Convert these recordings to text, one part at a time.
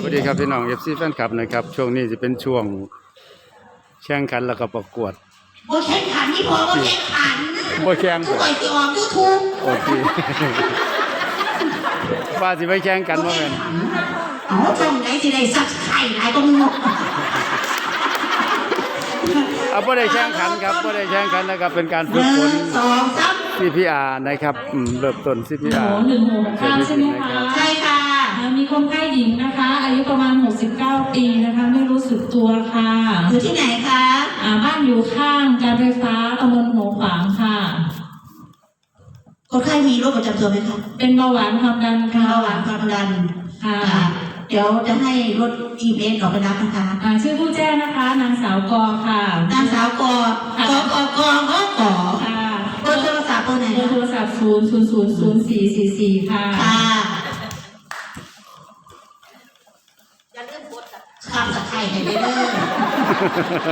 สวัสดีครับพี่น้องเอฟซีแฟนคลับนะครับ ช่วงนี้จะเป็นช่วงแข่งขันแล้วก็ประกวดบ่แข่งขันนี่พอบ่แข่งขันบ่แข่งผู้ใหญ่ที่ออกยูทูบโอเคว่าสิไปแข่งกันว่าแม่นอ๋อช่องไหนสิได้ซับไข่หลายก็มึงเอาบ่ได้แข่งขันครับบ่ได้แข่งขันนะครับเป็นการหฝึกนึ่ฝงนสองสาม CPR นะครับอืมเริ่มต้นโอ้ CPR หนึ่งหกเก้าใช่ไหมคะใช่ค่ะอ่า มีคนไข้หญิงนะคะ อายุประมาณ 69 ปีนะคะ ไม่รู้สึกตัวค่ะอยู่ที่ไหนคะอ่าบ้านอยู่ข้างการไฟฟ้าตำบลหัวขวางค่ะ คนไข้มีโรคประจำตัวไหมคะเป็นเบาหวานความดันค่ะเบาหวานความดันค่ะอ่าเดี๋ยวจะให้รถอีเมลออกไปรับนะคะอ่าชื่อผู้แจ้งนะคะ นางสาวกอค่ะนางสาวกอกอกอกอกอกอค่ะเบอร์โทรศัพท์เบอร์ไหนเบอร์โทรศัพท์0 0 0 0 4 4 4ค่ะค่ะอย่าลืมกด ข้ามสะไคร้ให้ได้เด้อ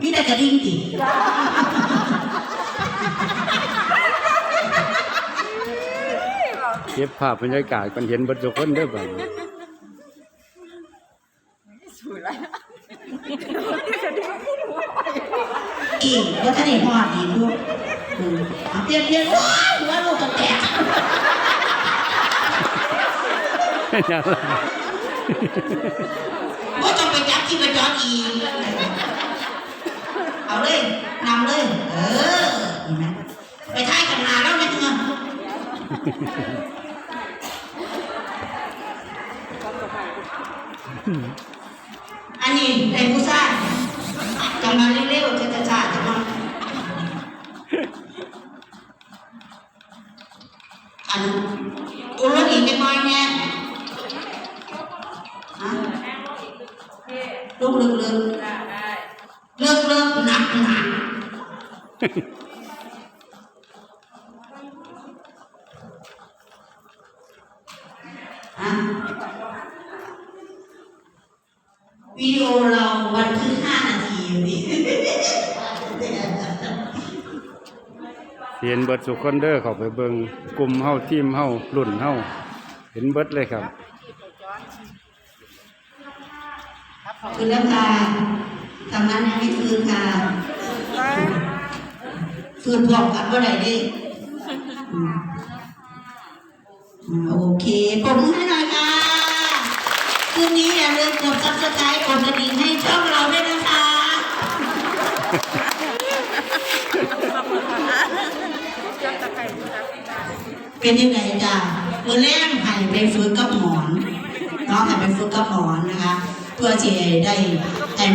พี่ได้กระดิ่งดิเก็บภาพบรรยากาศกันเห็นบิดทุกคนเด้อบัดนี้อีกว่าท่านเห็นพอดีลูกอืมเอาเปลี่ยนเปลี่ยนว้าวหัวลูกกระแตก อ ย่างไรว่าต้องไปจับที่ไปจอดอีก เอาเลยนำเลย เออ ไปท้ายกันมาแล้วนะเงินอันนี้ในผู้สร้างจะมาเร็วๆจะจะจะจะมาอันตั กเลิกหนักหนักอะวิดีโอเราวันที่ห้านาทีอยู่ดิเห็นเบิดทุกคนเด้อเข้าไปเบิ่งกลุ่มเฮาทีมเฮารุ่นเฮาเห็นเบิดเลยครับ ขอบคุณแล้วค่ะ ทำงานยังไม่คืนค่ะคืนพร้อมกันเมื่อไหร่ดิอืมอ่าโอเคปรบมือให้หน่อยค่ะคืนนี้อย่าลืมกดซับสไครต์กดกระดิ่งให้ช่องเราด้วยนะคะเป็นยังไงจ้ะมือแรกให้ไปฝึกกับหมอนน้องให้ไปฝึกกับหมอนนะคะ เพื่อที่จะได้ให้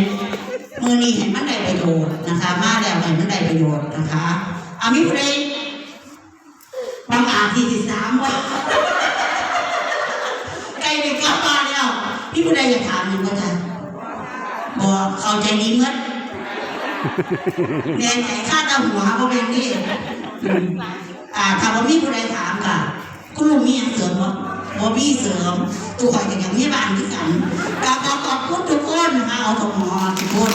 มือนี้ให้มันได้ประโยชน์นะคะ มาแล้วให้มันได้ประโยชน์นะคะอามิเพลงบางอาทีที่สามว่าใกล้ไปกลับบ้าแล้วพี่ผู้ใดอยากถามหนึ่งก็จะบอกเข้าใจดีเมื่อแรงใจค่าตาหัวเพราเป็นนี่อ่าถ้าว่ามีผู้ใดถามค่ะคุณลุงมีอย่างเสริมบ่ บ่มีเสริมตัวข่อยกันอย่างนี้บ้านที่กันกขอขอบคุณทุกคนนะคะเอาสมอทุกคน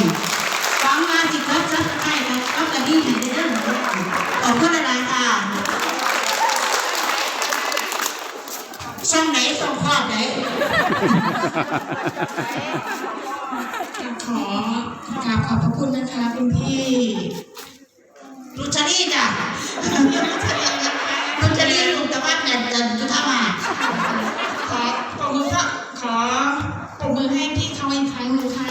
ฟังมาสิครับซับสไครต์ครับเอากระดิ่งให้ได้เด้อขอบคุณหลายๆค่ะช่องไหนช่องครอบไหนขอกราบขอบพระคุณนะคะคุณพี่รุชลีจ้ะรุชลีลุงตะวันเนี่ยจะจุธามา ขอปรบมือก็ขอปรบมือให้พี่เขาอีกครั้งหนึ่งค่ะ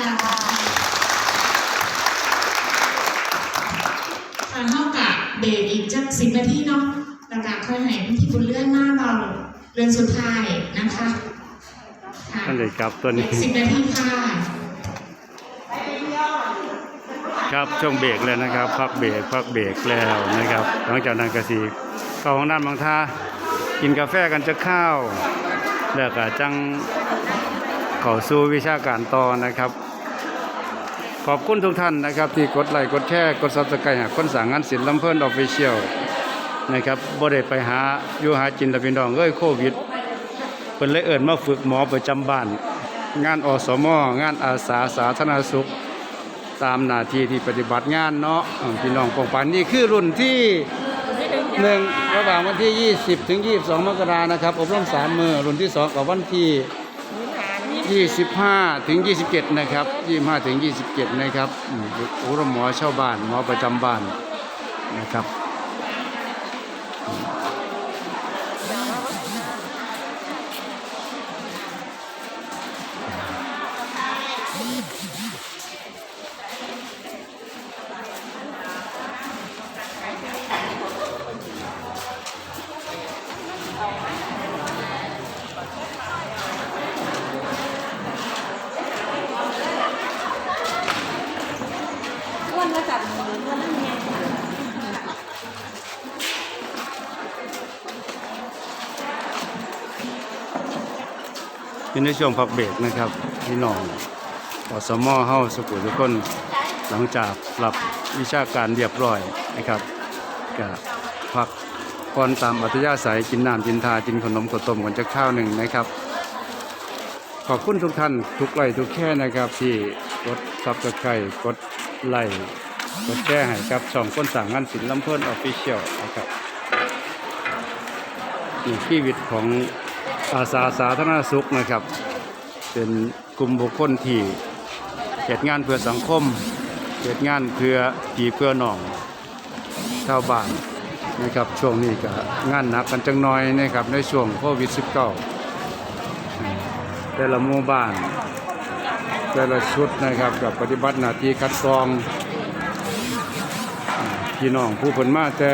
ทางเท่ากับเบรกอีกจักสิบนาทีเนาะแล้วก็ค่อยให้พี่บุญเลื่อนหน้าเราเรือ นสุดท้ายนะคะค่ะนั่นเลยครับตัวนี้สิบนาทีค่ะครับช่วงเบรกแล้วนะครับ พักเบรกพักเบรกแล้วนะครับหลังจากนั้นก็สิเข้าห้องน้ำบางท่ากินกาแฟกันจะข้าวแล้วก็จังเข้าสู่วิชาการต่อนะครับ ขอบคุณทุกท่านนะครับ ที่กดไลค์กดแชร์กดซับสไครต์หาคนสั่งงานศิลป์ลำเพิ่นออฟฟิเชียล นะครับบ่ได้ไปหาอยู่หาจินตะพี่น้องเอ้ยโควิดเพิ่นเลยเอิ้นมาฝึกหมอประจำบ้าน งานอสมงานอาสาสาธารณสุข ตามหน้าที่ที่ปฏิบัติงานเนาะพี่น้องปองปันนี่คือรุ่นที่หนึ่งระหว่างวันที่ 20 ถึง 22 มกรานะครับ อบรมสามมือรุ่นที่ 2 กับวันที่ 25 ถึง 27 นะครับ 25 ถึง 27 นะครับอืมอบรมหมอชาวบ้านหมอประจำบ้านนะครับ อยู่ในช่วงพักเบรกนะครับพี่น้องอสมอเฮาสุขุทุกคนหลังจากรับวิชาการเรียบร้อยนะครับก็พักก่อนตามอัธยาศัยกินน้ำกินทากินขนมข้าวต้มกันจะข้าวหนึ่งนะครับ ขอบคุณทุกท่านทุกไลทุกแค่นะครับที่กดซับสไครต์กดไลค์กดแชร์ให้กับช่องคนสั่งงานศิลป์ลำเพิ่นออฟฟิเชียลนะครับนี่ชีวิตของ อาสาสาธารณสุขนะครับ เป็นกลุ่มบุคคลที่เหตุงานเพื่อสังคมเหตุงานเพื่อพี่เพื่อน้องชาวบ้านนะครับช่วงนี้ก็งานหนักกันจังน้อยนะครับในช่วงโควิด -19 แต่ละหมู่บ้าน แต่ละชุดนะครับกับปฏิบัติหน้าที่คัดกรองพี่น้องผู้ผลมาแต่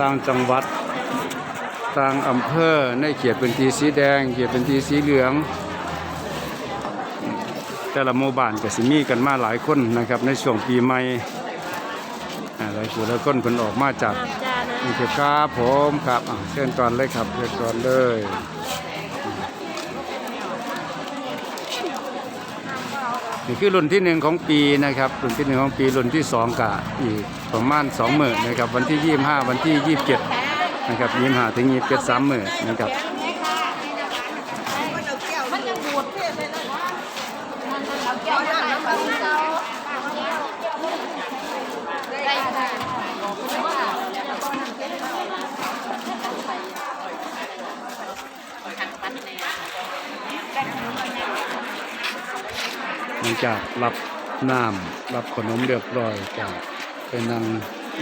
ต่างจังหวัด ต่างอำเภอในเขตพื้นที่สีแดง เขตพื้นที่สีเหลือง แต่ละหมู่บ้านก็สิมีกันมาหลายคนนะครับ ในช่วงปีใหม่อ่าหลายผู้หลายคนเพิ่นออกมาจากนี่คือครับผมครับอะเชิญก่อนเลยครับเชิญก่อนเลยนี่คือรุ่นที่หนึ่งของปีนะครับรุ่นที่หนึ่งของปีรุ่นที่สองกะอีกประมาณสองหมื่นนะครับวันที่ยี่สิบห้าวันที่ยี่สิบเจ็ด นะครับยิ้มหาถึงยิ้มเป็ดสามหมื่นนะครับหลังจากรับน้ำรับขนมเรียบร้อยจากไปนั่ง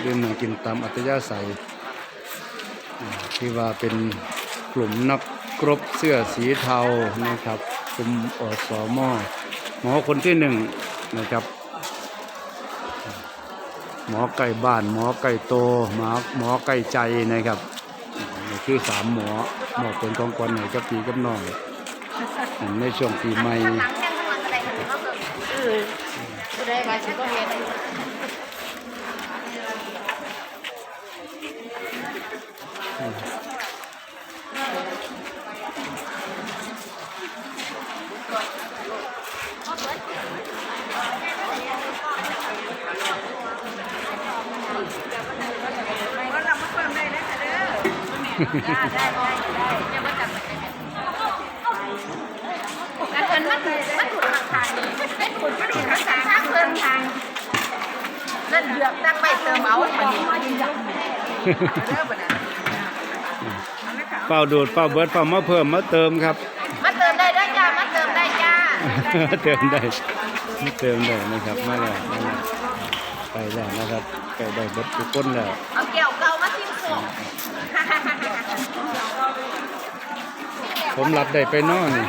ดื่มนั่งกินตามอัธยาศัย ที่ว่าเป็นกลุ่มนักกรบเสื้อสีเทานะครับกลุ่มอสมหมอคนที่หนึ่งนะครับ หมอไก่บ้าน หมอไก่โตหมอหมอไก่ใจนะครับนี่คือสามหมอหมอเป็นของคนไหนกับปีกับน้องในช่วงปีใหม่ แต่เพิ่นมันมันถูกทางทางนี่ไม่ถูกมันถูกทางทางทางเพิ่นทางนั่นเดือกตั้งไปเติมเอาอันนี้เด้อบ่น่ะเฝ้าดูดเฝ้าเบิดเฝ้ามาเพิ่มมาเติมครับมาเติมได้เด้อจ้ามาเติมได้จ้าเติมได้เติมได้นะครับมาแล้วมาแล้วไปแล้วนะครับไปได้เบิดทุกคนแล้ว เอาแก้วเก่ามาทิ้งโคง ผมรับได้ไปนอนนี่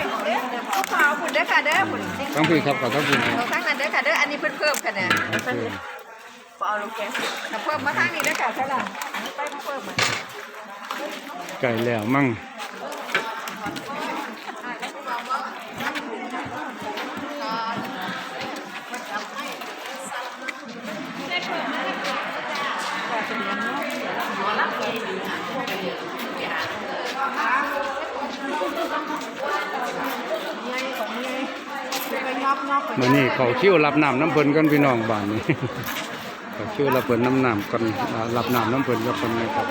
ผู้ขาวคุณเด้อค่ะเด้อคุณทั้งพี่ครับขอทั้งพี่ครับเอาข้างนั้นเด้อค่ะเด้ออันนี้เพิ่นเพิ่มค่ะเนี่ยโอเคบ่เอาลงแกถ้าเพิ่มมาทางนี้เด้อค่ะเท่าไหร่ไปมาเพิ่มมาไก่แล้วมั่ง มื่อนี้เขาคิวรับน้ำน้ำเพลินกันพี่น้องบ้านนี้เขาคิวรับเพลินน้ำน้ำกันรับน้ำน้ำเพลินกันนะครับ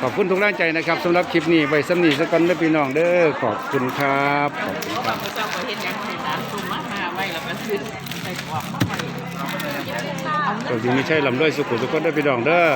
ขอบคุณทุกแรงใจนะครับสำหรับคลิปนี้ไว้สำนีสักกันเด้อพี่น้องเด้อขอบคุณครับขอบคุณครับเจ้าก็เห็นอย่างนี้นะตุ่มมาไว้แล้วก็ขึ้นใส่กรอบตัวที่ไม่ใช่ลำด้วยสุขุทุขกคนได้พี่น้องเด้อ